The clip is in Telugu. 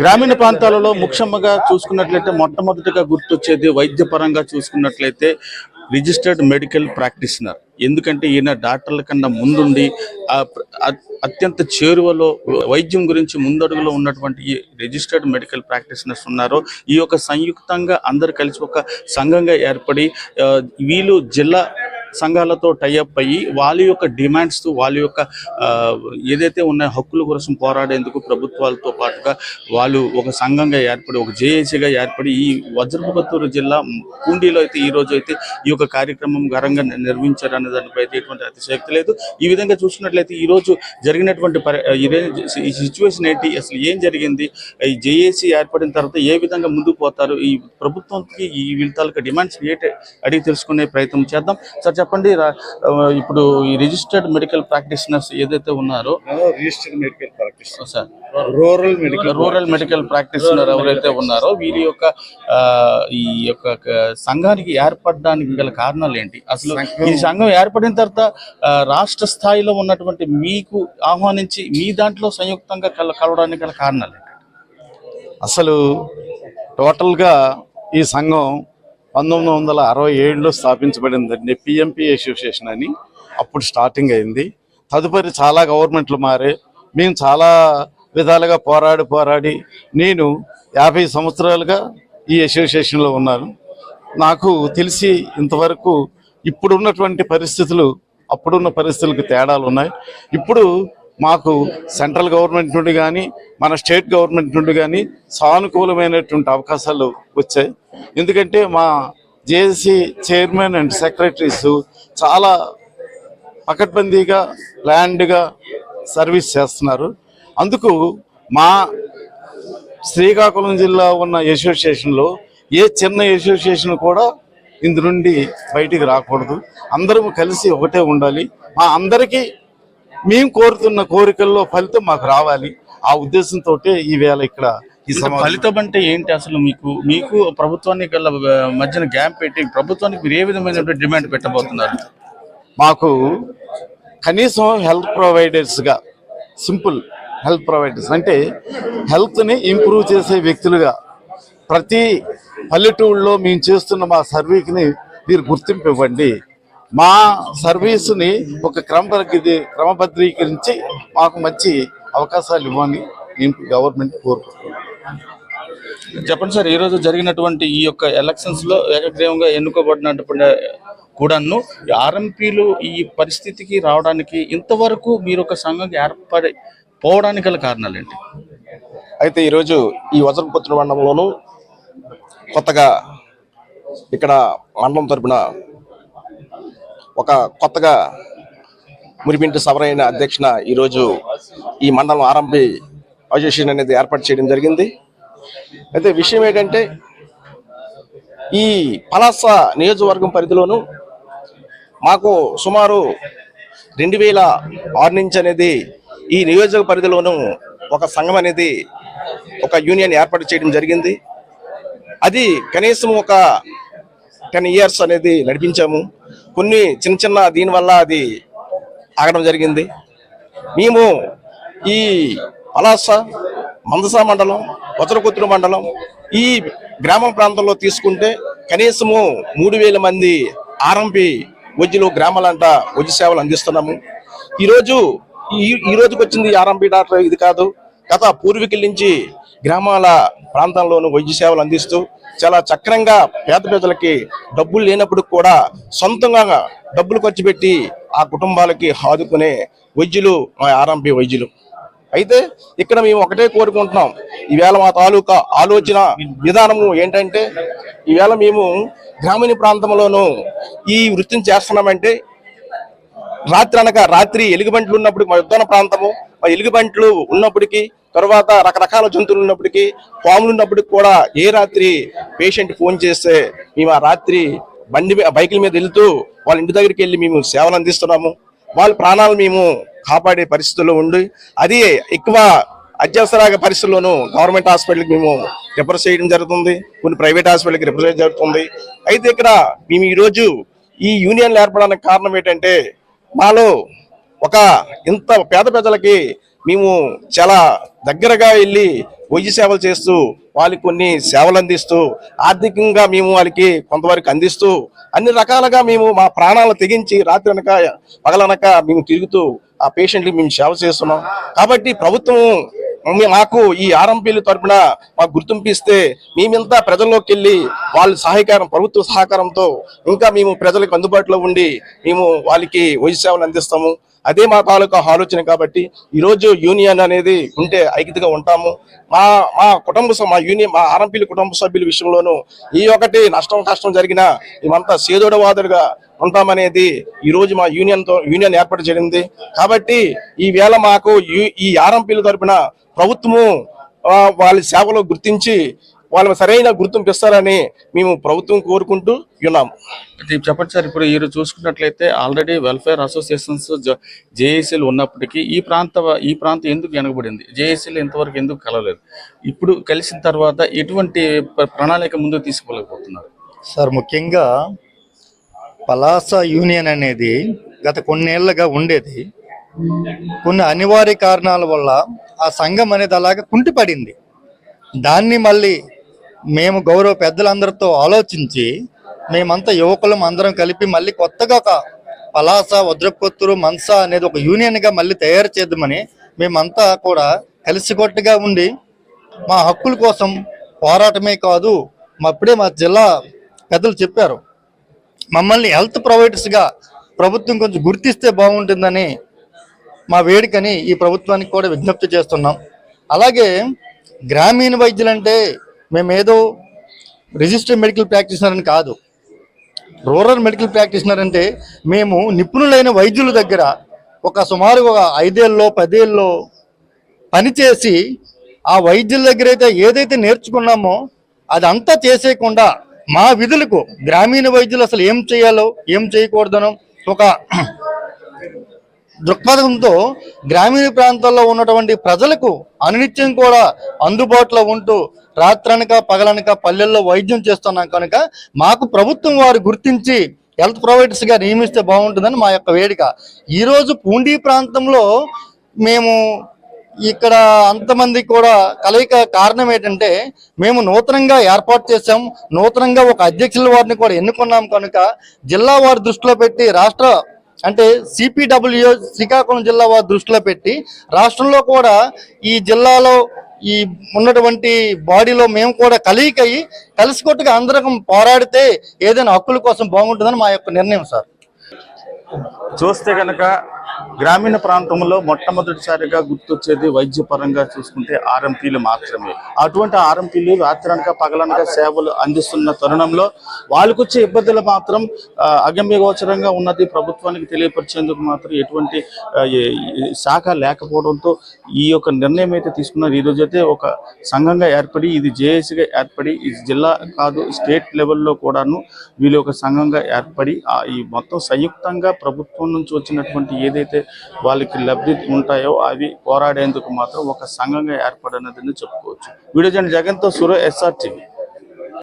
గ్రామీణ ప్రాంతాలలో ముఖ్యంగా చూసుకున్నట్లయితే మొట్టమొదటిగా గుర్తొచ్చేది వైద్యపరంగా చూసుకున్నట్లయితే రిజిస్టర్డ్ మెడికల్ ప్రాక్టీషనర్. ఎందుకంటే ఈయన డాక్టర్ల కన్నా ముందుండి అత్యంత చేరువలో వైద్యం గురించి ముందడుగులో ఉన్నటువంటి ఈ రిజిస్టర్డ్ మెడికల్ ప్రాక్టీషనర్స్ ఉన్నారు. ఈ యొక్క సంయుక్తంగా అందరు కలిసి ఒక సంఘంగా ఏర్పడి వీళ్ళు జిల్లా సంఘాలతో టైఅప్ అయ్యి వాళ్ళ యొక్క డిమాండ్స్ వాళ్ళ యొక్క ఏదైతే ఉన్న హక్కుల కోసం పోరాడేందుకు ప్రభుత్వాలతో పాటుగా వాళ్ళు ఒక సంఘంగా ఏర్పడి ఒక జేఏసీగా ఏర్పడి ఈ వజ్రపుత్తూరు జిల్లా పూండిలో అయితే ఈ రోజు అయితే ఈ యొక్క కార్యక్రమం ఘనంగా నిర్వహించారు దానిపై అయితే ఎటువంటి అతిశక్తి లేదు. ఈ విధంగా చూసుకున్నట్లయితే ఈ రోజు జరిగినటువంటి పరి ఈ సిచ్యువేషన్ ఏంటి? అసలు ఏం జరిగింది? ఈ జేఏసీ ఏర్పడిన తర్వాత ఏ విధంగా ముందుకు పోతారు? ఈ ప్రభుత్వంకి ఈ వీళ్ళ తాలూకా డిమాండ్స్ ఏంటి? అడిగి తెలుసుకునే ప్రయత్నం చేద్దాం. సార్ చెప్పండి ఇప్పుడు ఈ రిజిస్టర్డ్ మెడికల్ ప్రాక్టీషనర్స్ ఏదైతే ఉన్నారో registered medical practitioner sir. Rural medical rural medical practitioner ఎవరైతే ఉన్నారో వీరి యొక్క ఈ యొక్క సంఘానికి ఏర్పడడానికి గల కారణాలు ఏంటి? అసలు ఈ సంఘం ఏర్పడిన తర్వాత రాష్ట్ర స్థాయిలో ఉన్నటువంటి మీకు ఆహ్వానించి మీ దాంట్లో సంయుక్తంగా కల కలవడానికి గల కారణాలు ఏంటి? అసలు టోటల్గా ఈ సంఘం పంతొమ్మిది వందల అరవై ఏడులో స్థాపించబడిందండి పిఎంపి అసోసియేషన్ అని. అప్పుడు స్టార్టింగ్ అయింది. తదుపరి చాలా గవర్నమెంట్లు మారే. మేము చాలా విధాలుగా పోరాడి పోరాడి నేను యాభై సంవత్సరాలుగా ఈ అసోసియేషన్లో ఉన్నాను. నాకు తెలిసి ఇంతవరకు ఇప్పుడున్నటువంటి పరిస్థితులు అప్పుడున్న పరిస్థితులకు తేడాలు ఉన్నాయి ఇప్పుడు మాకు సెంట్రల్ గవర్నమెంట్ నుండి కానీ మన స్టేట్ గవర్నమెంట్ నుండి కానీ సానుకూలమైనటువంటి అవకాశాలు వచ్చాయి. ఎందుకంటే మా జేఏసీ చైర్మన్ అండ్ సెక్రటరీస్ చాలా పకడ్బందీగా ల్యాండ్గా సర్వీస్ చేస్తున్నారు. అందుకు మా శ్రీకాకుళం జిల్లా ఉన్న అసోసియేషన్లో ఏ చిన్న అసోసియేషన్ కూడా ఇందు నుండి బయటికి రాకూడదు. అందరం కలిసి ఒకటే ఉండాలి. మా అందరికీ మేము కోరుతున్న కోరికల్లో ఫలితం మాకు రావాలి. ఆ ఉద్దేశంతో ఈ వేళ ఇక్కడ ఈ ఫలితం అంటే ఏంటి అసలు మీకు? మీకు ప్రభుత్వానికి మధ్యన గ్యాప్ పెట్టి ప్రభుత్వానికి మీరు ఏ విధమైన డిమాండ్ పెట్టబోతున్నారు? మాకు కనీసం హెల్త్ ప్రొవైడర్స్గా సింపుల్ హెల్త్ ప్రొవైడర్స్ అంటే హెల్త్ని ఇంప్రూవ్ చేసే వ్యక్తులుగా ప్రతి పల్లెటూళ్ళలో మేము చేస్తున్న మా సర్వీస్ని మీరు గుర్తింపు ఇవ్వండి. మా సర్వీస్ని ఒక క్రమ క్రమబద్ధీకరించి మాకు మంచి అవకాశాలు ఇవ్వని నేను గవర్నమెంట్ కోరుకుంటున్నాను. చెప్పండి సార్ ఈ రోజు జరిగినటువంటి ఈ యొక్క ఎలక్షన్స్లో ఏకగ్రీవంగా ఎన్నుకోబడినటువంటి కూడాను ఆర్ఎంపీలు ఈ పరిస్థితికి రావడానికి ఇంతవరకు మీరు ఒక సంఘం ఏర్పడి పోవడానికి గల కారణాలు ఏంటి? అయితే ఈరోజు ఈ వజ్రపుత్ర మండలంలోను కొత్తగా ఇక్కడ మండలం తరపున ఒక కొత్తగా మురిపింటి సవరైన అధ్యక్షన ఈరోజు ఈ మండలం ఆరంభి అసోసియేషన్ అనేది ఏర్పాటు చేయడం జరిగింది. అయితే విషయం ఏంటంటే ఈ పలాస నియోజకవర్గం పరిధిలోను మాకు సుమారు రెండు వేల ఆరు నుంచి అనేది ఈ నియోజక పరిధిలోను ఒక సంఘం అనేది ఒక యూనియన్ ఏర్పాటు చేయడం జరిగింది. అది కనీసం ఒక టెన్ ఇయర్స్ అనేది నడిపించాము. కొన్ని చిన్న చిన్న దీనివల్ల అది ఆగడం జరిగింది. మేము ఈ పలాస మందస మండలం వజ్రకుత్తుల మండలం ఈ గ్రామ ప్రాంతంలో తీసుకుంటే కనీసము మూడు వేల మంది ఆర్ఎంపి వజ్జులు గ్రామాలంట వజ్జు సేవలు అందిస్తున్నాము. ఈరోజు ఈ ఈ రోజుకి వచ్చింది ఆర్ఎంపి డాక్టర్ ఇది కాదు. గత పూర్వీకుల నుంచి గ్రామాల ప్రాంతంలోనూ వైద్య సేవలు అందిస్తూ చాలా చక్రంగా పేద ప్రజలకి డబ్బులు లేనప్పుడు కూడా సొంతంగా డబ్బులు ఖర్చు పెట్టి ఆ కుటుంబాలకి ఆదుకునే వైద్యులు మా ఆర్ఎంపి వైద్యులు. అయితే ఇక్కడ మేము ఒకటే కోరుకుంటున్నాం. ఈవేళ మా తాలూకా ఆలోచన విధానము ఏంటంటే ఈవేళ మేము గ్రామీణ ప్రాంతంలోనూ ఈ వృత్తిని చేస్తున్నామంటే రాత్రి అనగా రాత్రి ఎలుగుబంట్లు ఉన్నప్పుడు మా ఉద్యాన ప్రాంతము మా ఎలుగుబంట్లు ఉన్నప్పటికీ తర్వాత రకరకాల జంతువులు ఉన్నప్పటికీ పాములు ఉన్నప్పటికీ కూడా ఏ రాత్రి పేషెంట్ ఫోన్ చేస్తే మేము ఆ రాత్రి బండి బైకుల మీద వెళ్తూ వాళ్ళ ఇంటి దగ్గరికి వెళ్ళి మేము సేవలు అందిస్తున్నాము. వాళ్ళ ప్రాణాలు మేము కాపాడే పరిస్థితుల్లో ఉండి అది ఎక్కువ అత్యవసర పరిస్థితుల్లోనూ గవర్నమెంట్ హాస్పిటల్కి మేము రిఫర్ చేయడం జరుగుతుంది. కొన్ని ప్రైవేట్ హాస్పిటల్కి రిఫర్ చేయడం జరుగుతుంది. అయితే ఇక్కడ మేము ఈరోజు ఈ యూనియన్లు ఏర్పడడానికి కారణం ఏంటంటే మాలో ఒక ఇంత పేద ప్రజలకి మేము చాలా దగ్గరగా వెళ్ళి వైద్య సేవలు చేస్తూ వాళ్ళకి కొన్ని సేవలు అందిస్తూ ఆర్థికంగా మేము వాళ్ళకి కొంతవరకు అందిస్తూ అన్ని రకాలుగా మేము మా ప్రాణాలు తెగించి రాత్రి అనక పగలనక మేము తిరుగుతూ ఆ పేషెంట్కి మేము సేవ చేస్తున్నాం. కాబట్టి ప్రభుత్వం మాకు ఈ ఆర్ఎంపీల తరపున మాకు గుర్తింపు ఇస్తే మేమింతా ప్రజల్లోకి వెళ్ళి వాళ్ళ సహకారం ప్రభుత్వ సహకారంతో ఇంకా మేము ప్రజలకు అందుబాటులో ఉండి మేము వాళ్ళకి వైద్య సేవలు అందిస్తాము. అదే మా తాలూకా ఆలోచన కాబట్టి ఈరోజు యూనియన్ అనేది ఉంటే ఐక్యతగా ఉంటాము. మా మా కుటుంబ మా యూనియన్ ఆర్ఎంపీల కుటుంబ సభ్యుల విషయంలోనూ ఈ ఒకటి నష్టం కష్టం జరిగినా మేమంతా సేదోడవాదులుగా ఉంటామనేది ఈ రోజు మా యూనియన్తో యూనియన్ ఏర్పాటు జరిగింది. కాబట్టి ఈ వేళ మాకు ఈ ఆర్ఎంపీల తరపున ప్రభుత్వము వాళ్ళ సేవలు గుర్తించి వాళ్ళకి సరైన గుర్తింపు ఇస్తారని మేము ప్రభుత్వం కోరుకుంటూ ఉన్నాము. చెప్పండి సార్ ఇప్పుడు మీరు చూసుకున్నట్లయితే ఆల్రెడీ వెల్ఫేర్ అసోసియేషన్స్ జేఏసీలు ఉన్నప్పటికీ ఈ ప్రాంత ఈ ప్రాంతం ఎందుకు వెనకబడింది? జేఏసీలు ఇంతవరకు ఎందుకు కలవలేదు? ఇప్పుడు కలిసిన తర్వాత ఎటువంటి ప్ర- ప్రణాళిక ముందుకు తీసుకుపోలేకపోతున్నారు సార్ ముఖ్యంగా పలాస యూనియన్ అనేది గత కొన్నేళ్ళుగా ఉండేది. కొన్ని అనివార్య కారణాల వల్ల ఆ సంఘం అనేది అలాగే కుంటిపడింది. దాన్ని మళ్ళీ మేము గౌరవ పెద్దలందరితో ఆలోచించి మేమంతా యువకులం అందరం కలిపి మళ్ళీ కొత్తగా ఒక పలాస వజ్రపుత్తూరు మన్స అనేది ఒక యూనియన్గా మళ్ళీ తయారు చేద్దామని మేమంతా కూడా కలిసికొట్టుగా ఉండి మా హక్కుల కోసం పోరాటమే కాదు మా అప్పుడే మా జిల్లా పెద్దలు చెప్పారు. మమ్మల్ని హెల్త్ ప్రొవైడర్స్గా ప్రభుత్వం కొంచెం గుర్తిస్తే బాగుంటుందని మా వేడుకని ఈ ప్రభుత్వానికి కూడా విజ్ఞప్తి చేస్తున్నాం. అలాగే గ్రామీణ వైద్యులంటే మేమేదో రిజిస్టర్డ్ మెడికల్ ప్రాక్టీషనర్ అని కాదు. రూరల్ మెడికల్ ప్రాక్టీషనర్ అంటే మేము నిపుణులైన వైద్యుల దగ్గర ఒక సుమారు ఒక ఐదేళ్ళలో పదేళ్ళలో పనిచేసి ఆ వైద్యుల దగ్గర అయితే ఏదైతే నేర్చుకున్నామో అదంతా చేసేయకుండా మా విధులకు గ్రామీణ వైద్యులు అసలు ఏం చేయాలో ఏం చేయకూడదనో ఒక దృక్పథంతో గ్రామీణ ప్రాంతాల్లో ఉన్నటువంటి ప్రజలకు అనునిత్యం కూడా అందుబాటులో ఉంటూ రాత్రనక పగలనక పల్లెల్లో వైద్యం చేస్తున్నాం కనుక మాకు ప్రభుత్వం వారు గుర్తించి హెల్త్ ప్రొవైడర్స్గా నియమిస్తే బాగుంటుందని మా యొక్క వేడిక. ఈరోజు పూండి ప్రాంతంలో మేము ఇక్కడ అంతమంది కూడా కలయిక కారణం ఏంటంటే మేము నూతనంగా ఏర్పాటు చేశాం. నూతనంగా ఒక అధ్యక్షుల వారిని కూడా ఎన్నుకున్నాం కనుక జిల్లా వారి దృష్టిలో పెట్టి రాష్ట్ర అంటే సిపిడబ్ల్యూ శ్రీకాకుళం జిల్లా వారి దృష్టిలో పెట్టి రాష్ట్రంలో కూడా ఈ జిల్లాలో ఈ ఉన్నటువంటి బాడీలో మేము కూడా కలిగికయ్యి కలిసికొట్టుగా అందరం పోరాడితే ఏదైనా హక్కుల కోసం బాగుంటుందని మా యొక్క నిర్ణయం సార్. చూస్తే కనుక గ్రామీణ ప్రాంతంలో మొట్టమొదటిసారిగా గుర్తొచ్చేది వైద్యపరంగా చూసుకుంటే ఆర్ఎంపీలు మాత్రమే. అటువంటి ఆర్ఎంపీలు రాత్రనక పగలనక సేవలు అందిస్తున్న తరుణంలో వాళ్ళకు వచ్చే ఇబ్బందులు మాత్రం అగమ్యగోచరంగా ఉన్నది ప్రభుత్వానికి తెలియపరిచేందుకు మాత్రం ఎటువంటి శాఖ లేకపోవడంతో ఈ యొక్క నిర్ణయం అయితే తీసుకున్నారు. ఈ రోజు అయితే ఒక సంఘంగా ఏర్పడి ఇది జేఏసీగా ఏర్పడి ఇది జిల్లా కాదు స్టేట్ లెవెల్లో కూడాను వీళ్ళు ఒక సంఘంగా ఏర్పడి ఈ మొత్తం సంయుక్తంగా ప్రభుత్వం నుంచి వచ్చినటువంటి ఏదైతే వాళ్ళకి లబ్ధి ఉంటాయో అవి పోరాడేందుకు మాత్రం ఒక సంఘంగా ఏర్పడినదని చెప్పుకోవచ్చు. వీడియో జగన్ జగన్తో సురే ఎస్ఆర్ టీవీ.